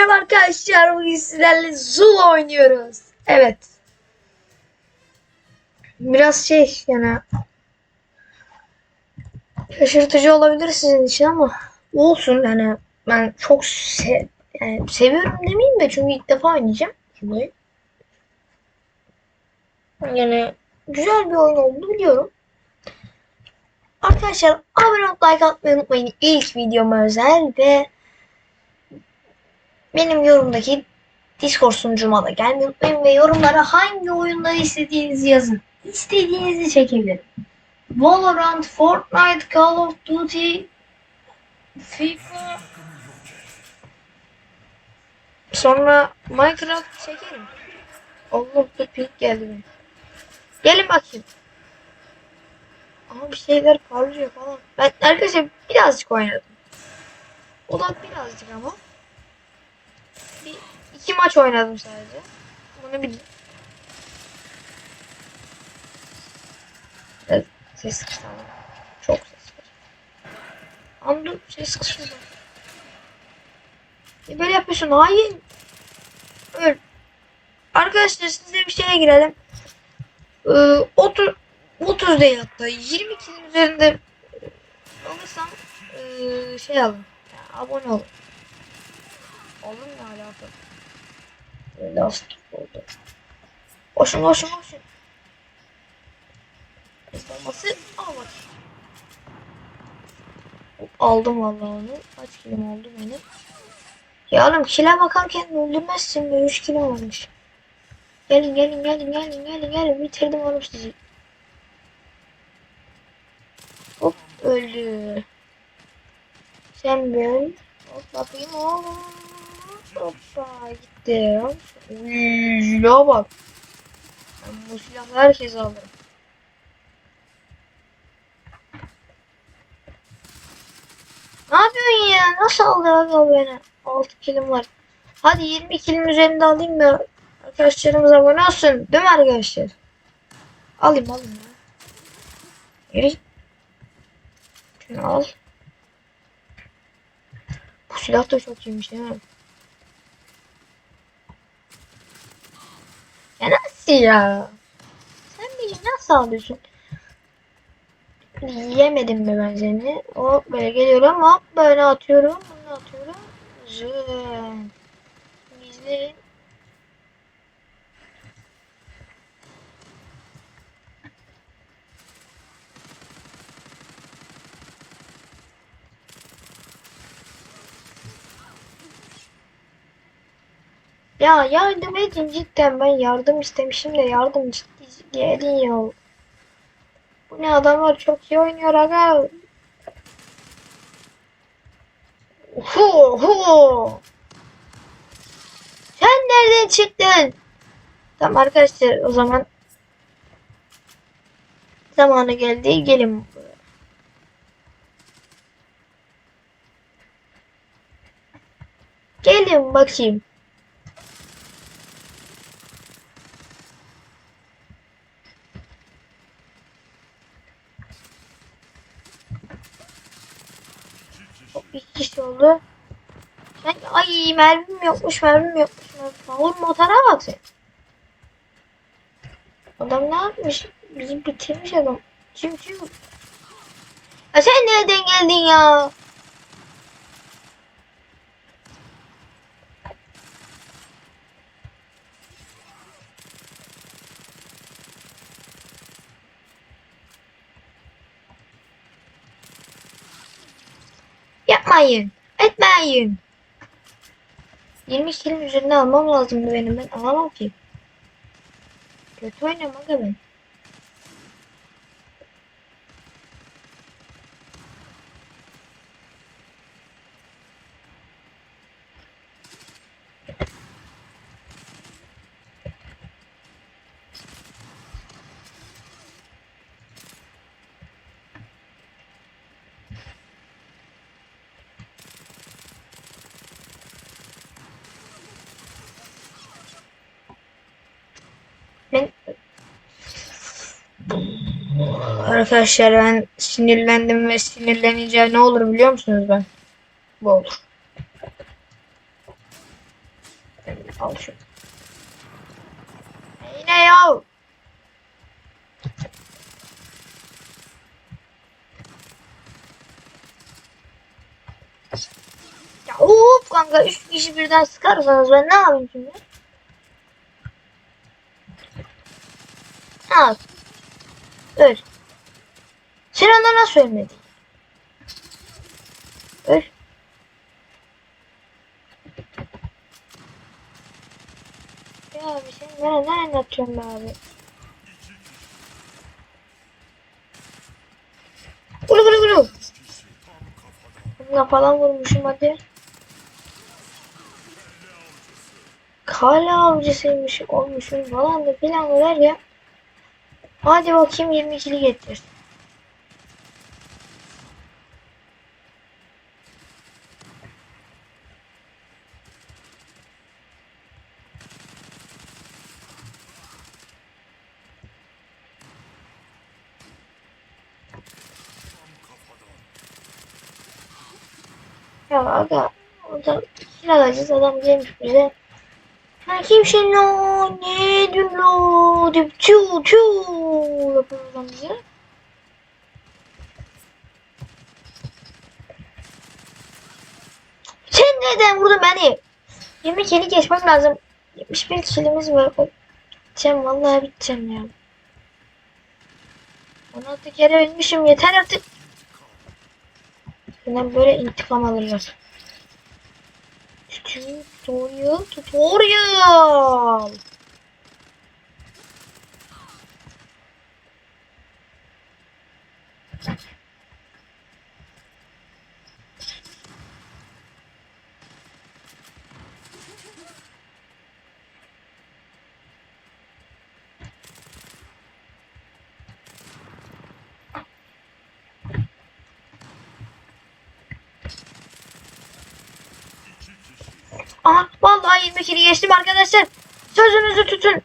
Merhaba arkadaşlar bugün sizlerle Zula oynuyoruz. Evet. Biraz şey yani şaşırtıcı olabilir sizin için ama olsun yani ben çok se yani seviyorum demeyeyim de çünkü ilk defa oynayacağım. Şimdi. Yani güzel bir oyun olduğunu biliyorum. Arkadaşlar abone olup like atmayı unutmayın. İlk videoma özel ve benim yorumdaki Discord sunucuma da gelmeyi unutmayın ve yorumlara hangi oyunları istediğinizi yazın. İstediğinizi çekebilirim. Valorant, Fortnite, Call of Duty, FIFA, sonra Minecraft çekerim. Allah dur pink geldi benim. Gelin bakayım. Ama bir şeyler parlıyor falan. Ben arkadaşlar birazcık oynadım. O da birazcık ama. Bir, iki maç oynadım sadece. Bunu bir... Evet, ses kısmı. Çok ses var. Anladım ses kısmı. E böyle yapıyorsun. Hayır. Öl. Arkadaşlar size bir şeye girelim. Ee, 30 30 değil hatta 22'nin üzerinde alırsam ee, şey alın. Yani abone olun. Olur ne alaka? Last oldu. Koşun koşun koşun. Olması al bak. Aldım vallahi onu. Kaç kilim oldu benim? Ya oğlum kile bakarken öldürmezsin be 3 kilim olmuş. Gelin gelin gelin gelin gelin gelin bitirdim oğlum sizi. Hop öldü. Sen öl. Hop bakayım oğlum. Hoppa gitti. Uy, silaha bak. Ben herkes alır. Ne yapıyorsun ya? Nasıl aldı abi beni? 6 kilim var. Hadi 20 kilim üzerinde alayım da arkadaşlarımız abone olsun. Değil arkadaşlar? Alayım alayım ya. Al. Bu çok iyiymiş? Ya nasıl ya? Sen beni nasıl alıyorsun? Yemedim mi ben seni? Hop böyle geliyorum hop böyle atıyorum. Bunu atıyorum. Zın. İzleyin. Ya yardım edin cidden ben yardım istemişim de yardım ciddi ciddi ya. Bu ne adamlar çok iyi oynuyor aga. Hu hu. Sen nereden çıktın? Tamam arkadaşlar o zaman zamanı geldi gelin. Gelin bakayım. İki kişi oldu. Ben, ay mermim yokmuş mermim yokmuş. mermim. Oğlum motora bak sen. Adam ne yapmış? Bizi bitirmiş adam. Kim kim? Ya sen nereden geldin ya? Yapmayın. Etmeyin. 20 kilin üzerinde almam lazımdı benim. Ben alamam ki. Kötü ben. Ben Arkadaşlar ben sinirlendim ve sinirlenince ne olur biliyor musunuz ben? Bu olur. Al şu. Yine ya. Ya hop kanka üç kişi birden sıkarsanız ben ne yapayım şimdi? Al. Öl. Ona nasıl ölmedin? Öl. Ya abi sen bana ne anlatıyorsun be abi? Gulu gulu gulu. Bununla falan vurmuşum hadi. Kale avcısıymış olmuşum falan da filan ver ya. Hadi bakayım 22'li getir. Ya aga orada silahacız adam gelmiş bize. Ha kimsin lo? Ne diyorsun lo? Deyip çu çu yapıyor adam bize. Sen neden vurdun beni? 20 kili geçmem lazım. 71 kilimiz var. Biteceğim vallahi biteceğim ya. 16 kere ölmüşüm yeter artık. Senden böyle intikam alırlar. Tutorial, tutorial. Vallahi 20 kili geçtim arkadaşlar. Sözünüzü tutun.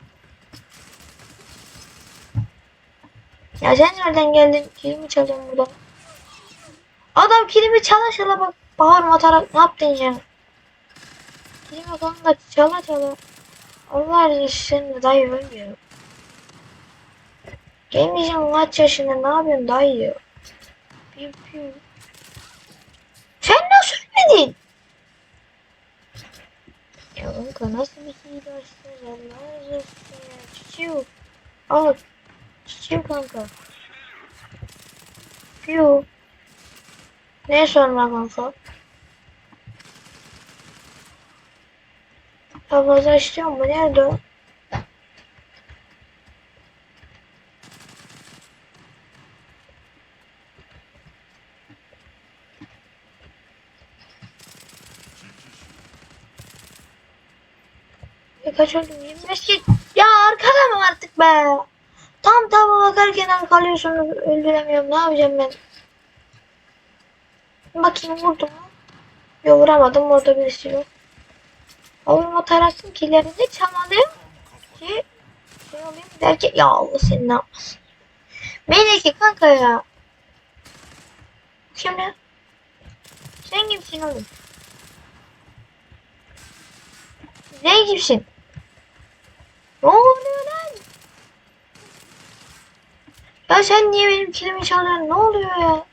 Ya sen nereden geldin? Kilimi çalıyorsun burada. Adam kilimi çala çala bak. Bağırma atarak ne yaptın ya? Kilimi kanka çala çala. Allah de dayı ölmüyor. Gelmeyeceğim kaç yaşında ne yapıyorsun dayı? Piu piu. Sen nasıl ölmedin? Ya kanka nasıl bir hile açtınız Allah razı olsun ya. Çiçeği Al. Çiçeği kanka. Piu. Ne sonra kanka? Fazla istiyor mu? Nerede o? Kaç oldum? 25 kez. Ya arkada mı artık be? Tam tava bakarken kalıyorsunuz öldüremiyorum. Ne yapacağım ben? Bakayım vurdum mu? Yok vuramadım. Orada birisi yok. Avurma tarafın kilerini çamalıyor ki şey olayım derken ya Allah seni ne yapmasın. Meleke kanka ya. Şimdi sen kimsin oğlum? Sen kimsin? Ne oluyor lan? Ya sen niye benim kilimi çalıyorsun? Ne oluyor ya?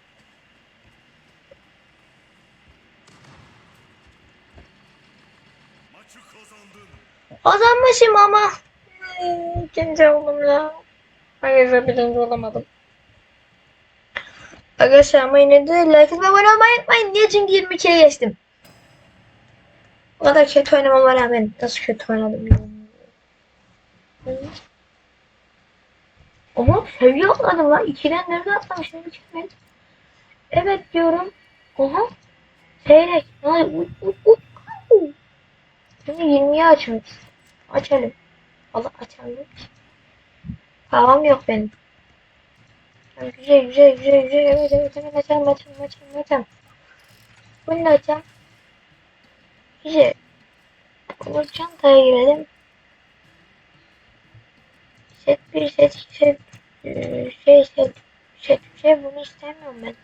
Kazanmışım ama. İkinci oldum ya. Hayır birinci olamadım. Arkadaşlar ama yine de like atıp abone olmayı unutmayın. Niye? Çünkü 20 kere geçtim. O kadar kötü oynamama rağmen nasıl kötü oynadım ya. Ama seviye atladım lan. 2'den 4'e atlamışım. Mükemmel. Evet diyorum. Oha. Seyrek. Ay, u, u, u. Şimdi 20'yi açmak istedim. Açalım. Allah açalım. Param yok benim. Ha, Güzel güzel güzel güzel. Evet evet evet açalım açalım açalım açalım. Bunu da açalım. Güzel. Bu çantaya girelim set bir set set şey set set şey bunu istemiyorum ben.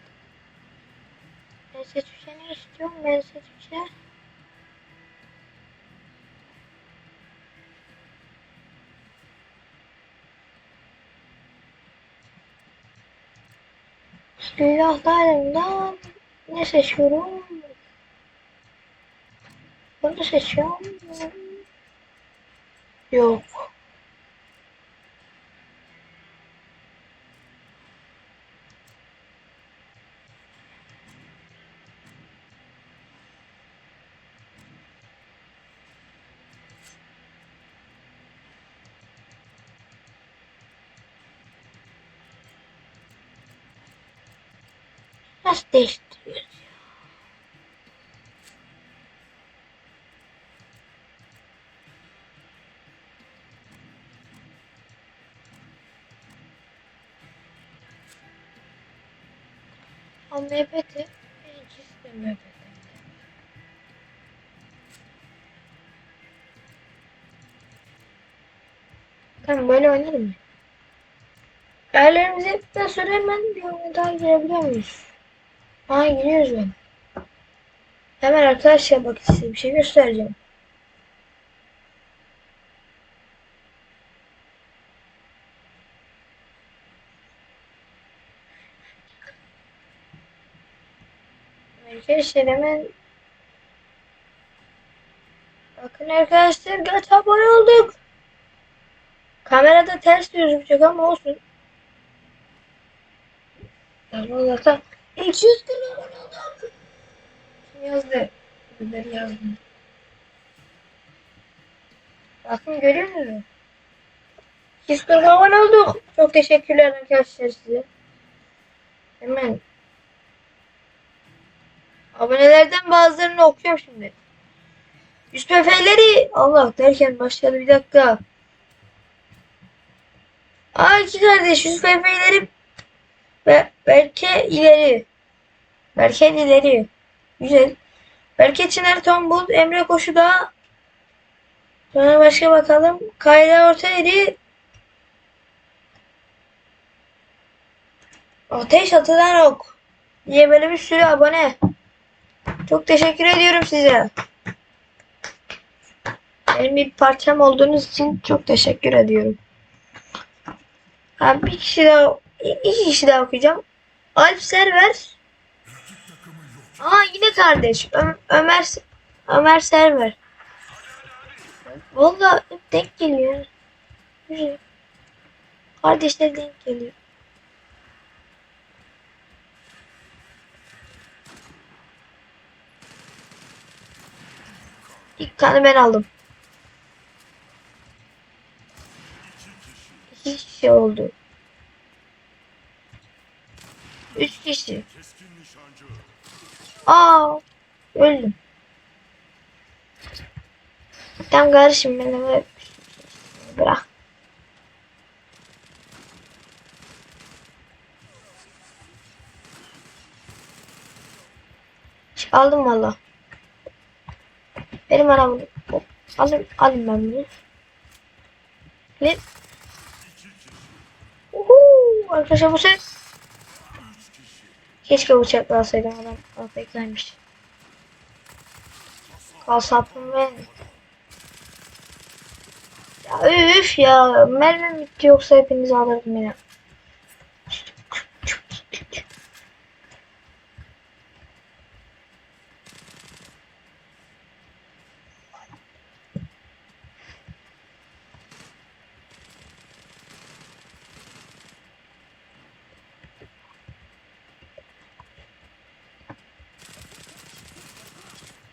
Ben set ne istiyorum ben set üçe. Silahlarımda ne seçiyorum? Bunu seçiyorum. Yok. Nasıl değiştiriyoruz? Ama MPT ikisi de MPT. Tamam böyle oynarım mı? Yerlerimizi hepten sonra hemen bir oyuna daha girebiliyor muyuz? Aa giriyoruz ben. Hemen arkadaşlar bak size bir şey göstereceğim. Arkadaşlar hemen Bakın arkadaşlar kaç abone olduk. Kamerada ters gözükecek ama olsun. Tamam zaten 240 abone yazdı? Birileri yazdı. Bakın görüyor musunuz? 240 abone olduk. Çok teşekkürler arkadaşlar size. Hemen Abonelerden bazılarını okuyorum şimdi. Yusuf Efe'leri Allah derken başladı bir dakika. Aa iki kardeş Yusuf Efe'leri ve Berke ileri. Berke ileri. Güzel. Berke Çınar Tombul, Emre Koşuda. Sonra başka bakalım. Kayra Ortaylı. Ateş atılan ok. Diye böyle bir sürü abone. Çok teşekkür ediyorum size. Benim bir parçam olduğunuz için çok teşekkür ediyorum. Ha, bir kişi daha, iki kişi daha okuyacağım. Alp Server. Aa yine kardeş. Ö- Ömer Ömer Server. Vallahi hep denk geliyor. Güzel. Kardeşler denk geliyor. İlk kanı ben aldım. İki kişi oldu. Üç kişi. Aa, öldüm. Tamam kardeşim beni bırak. Aldım valla. Benim arabamı hop, alayım, alayım ben bunu. Ne? Uhu, arkadaşlar bu ses. Keşke bıçakla alsaydım adam. Afektaymış. Kasapım ben. Ya üf ya. Mermim bitti yoksa hepinizi alırdım beni.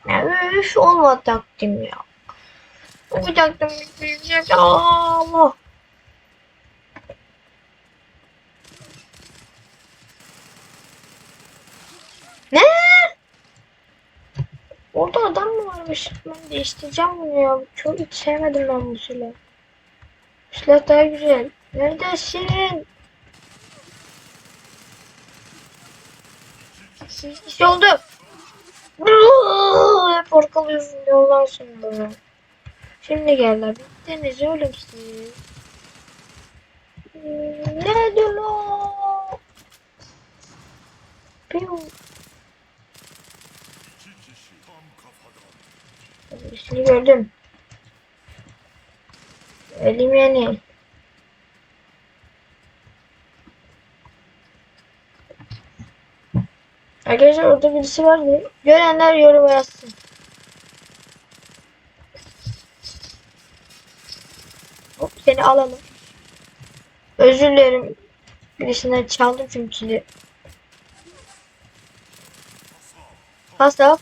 Ya üf olmadı takdim ya. Okuyacaktım bitireceğim. Ya Allah. Ne? Orada adam mı varmış? Ben değiştireceğim bunu ya. Çok hiç sevmedim ben bu silahı. Bu silah daha güzel. Neredesin? Kişi oldu. Hep orkalıyorsun yoldan sonra. Şimdi geldiler. Oğlum siz. Ne diyor lan? Piu. Üstünü gördüm. Elim yani. Arkadaşlar orada birisi var mı? Görenler yoruma yazsın. Hop seni alalım. Özür dilerim. Birisinden çaldım çünkü kili. Kasap.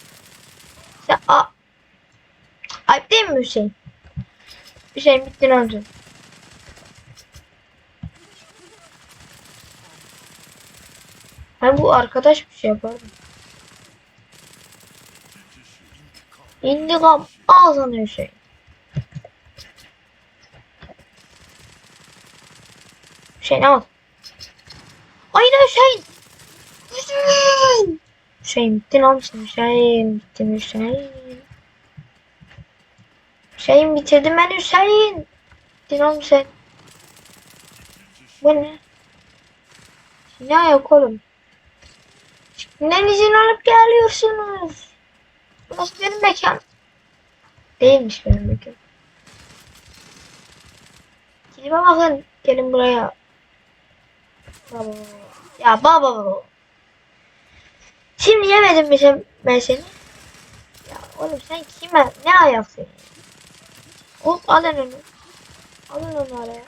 Sen a Ayıp değil mi Hüseyin? Hüseyin bittin öldün. Ha bu arkadaş bir şey yapardı. İntikam ağzına Hüseyin. Hüseyin al. Aynen Hüseyin. Hüseyin. Hüseyin bittin oğlum sen Hüseyin. Bittin Hüseyin. Hüseyin bitirdim ben Hüseyin. Bittin oğlum. Bu ne? Ne ayak oğlum? Kimden izin alıp geliyorsunuz? Burası benim mekan. Değilmiş benim mekan. Kilime bakın. Gelin buraya. Ya baba baba. Şimdi yemedim mi sen, ben seni? Ya oğlum sen kime? Ne ayaksın? Hop alın onu. Alın onu araya.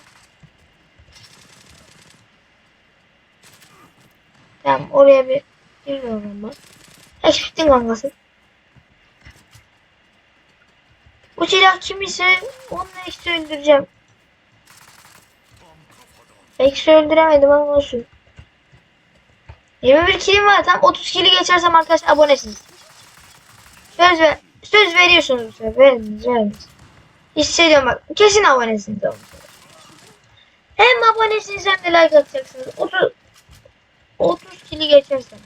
Tamam oraya bir giriyorum ben. Eksiktin kankası. Bu silah kim ise onu eksi öldüreceğim. Eksi öldüremedim ama olsun. 21 kilim var. Tam 30 kili geçersem arkadaşlar abonesiniz. Söz ver. Söz veriyorsunuz bu sefer. Veriniz veriniz. Hissediyorum bak. Kesin abonesiniz. Hem abonesiniz hem de like atacaksınız. 30 30 kili geçersem.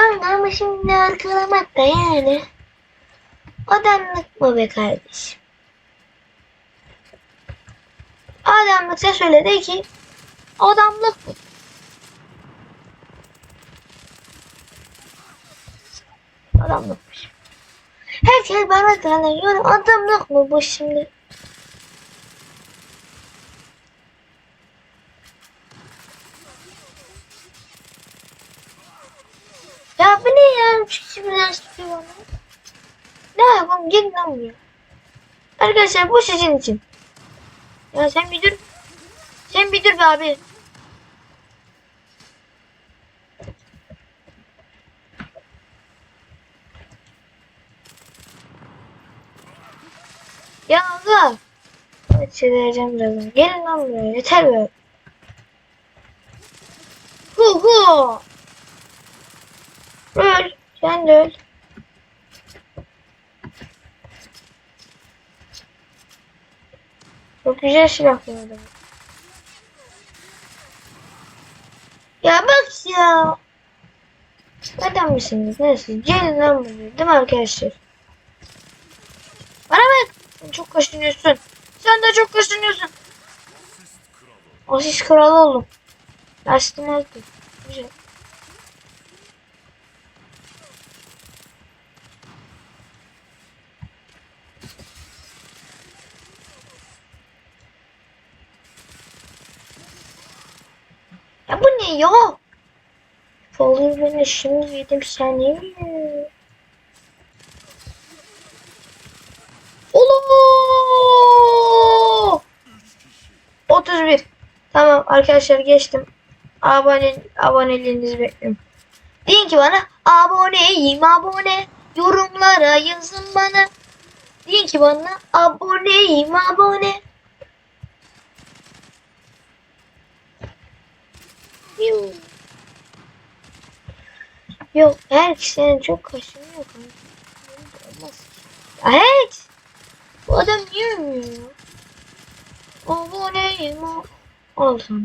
Kanka ama şimdi arkalamak da yani. Adamlık mı be kardeşim? Adamlıksa söyle de ki adamlık mı? Adamlıkmış. Herkes bana tanıyor. Adamlık mı bu şimdi? Ya bu ne ya? Şimdiden sıkıyor bana. Ne buraya. Arkadaşlar bu sizin için. Ya sen bir dur. Sen bir dur be abi. Ya Allah. Çevireceğim birazdan. Gelin lan buraya. Yeter be. Hu hu. Öl. Sen de öl. Çok güzel silah arada. Ya bak ya. Neden misiniz? Neyse. Gelin lan buraya. Değil mi arkadaşlar? Bana bak. Çok kaşınıyorsun. Sen de çok kaşınıyorsun. Asist kralı oldum. Lastim aldı. Güzel. Ya bu ne ya? Falıyor beni şimdi yedim seni. Allah! 31. Tamam arkadaşlar geçtim. Abone aboneliğinizi bekliyorum. Deyin ki bana aboneyim abone. Yorumlara yazın bana. Deyin ki bana aboneyim abone. Yuh. Yok her kişinin çok kaşınıyor kanka. Evet. Bu adam niye ölmüyor ya? Aboneyim o. Al sana.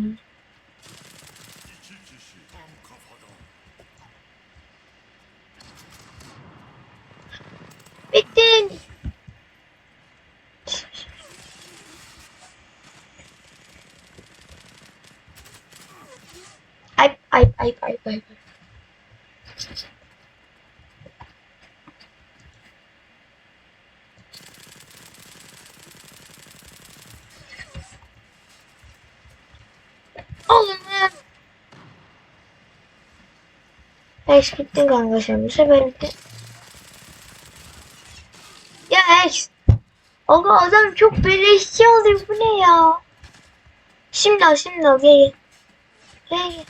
Ayıp ayıp ayıp ayıp. Oğlum ya. Eş gittin kanka sen bu sefer gittin. Ya eş. Aga adam çok beleşçi alıyor bu ne ya. Şimdi al şimdi al gel gel. Gel gel.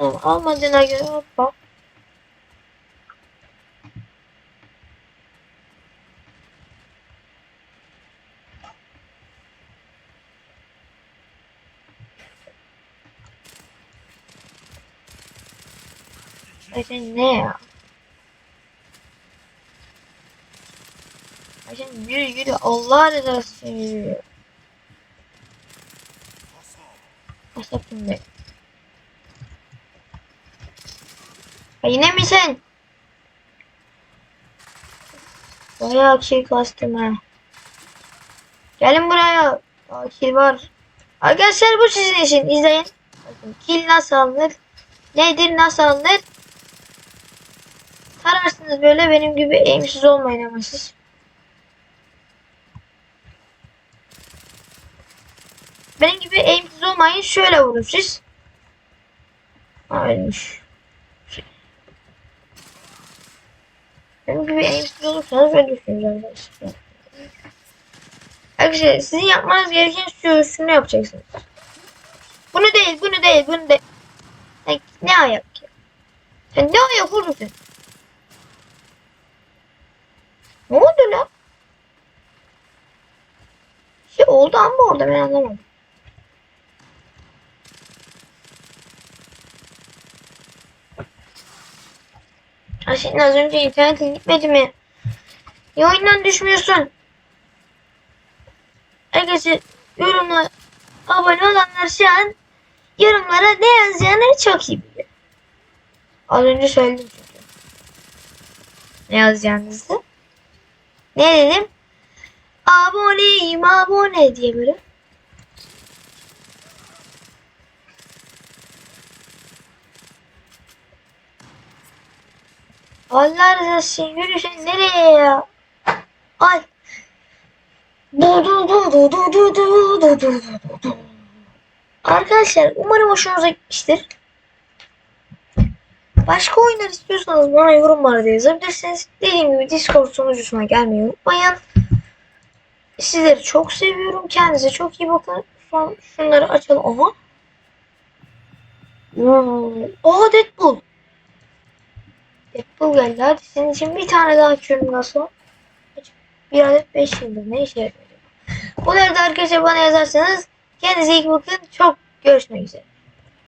Tamam, almadığına göre hoppa. Ayşen ne ya? Ayşen yürü yürü Allah rızası için yürü. Asapım be. Ha, yine mi sen? Bayağı kill kastım ha. Gelin buraya. Aa, kill var. Arkadaşlar bu sizin için. İzleyin. Bakın kill nasıl alınır? Nedir nasıl alınır? Tararsınız böyle benim gibi aimsiz olmayın ama siz. Benim gibi aimsiz olmayın. Şöyle vurun siz. Ölmüş. Benim gibi aimsiz olursanız ölürsünüz arkadaşlar. Arkadaşlar sizin yapmanız gereken şu, şunu yapacaksınız. Bunu değil, bunu değil, bunu değil. Ne, ne ayak ya? Sen ne ayak sen? Ne oldu lan? Şey oldu ama orada ben anlamadım. Senin az önce internetin gitmedi mi? Niye oyundan düşmüyorsun? Arkadaşlar yorumla abone olanlar şu an yorumlara ne yazacağını çok iyi biliyor. Az önce söyledim çünkü. Ne yazacağınızı. Ne dedim? Aboneyim abone diye böyle. Allah rızası için yürü sen nereye ya? Ay. Du du du du du du du du du du. Arkadaşlar umarım hoşunuza gitmiştir. Başka oyunlar istiyorsanız bana yorumlarda yazabilirsiniz. Dediğim gibi Discord sunucusuna gelmeyi unutmayın. Sizleri çok seviyorum. Kendinize çok iyi bakın. Son şunları açalım. Hmm. Oha Deadpool. Deadpool geldi. Hadi için bir tane daha açıyorum nasıl? Bir adet 5 yıldır. Ne işe yarıyor? Bu arada arkadaşlar bana yazarsanız kendinize iyi bakın. Çok görüşmek üzere.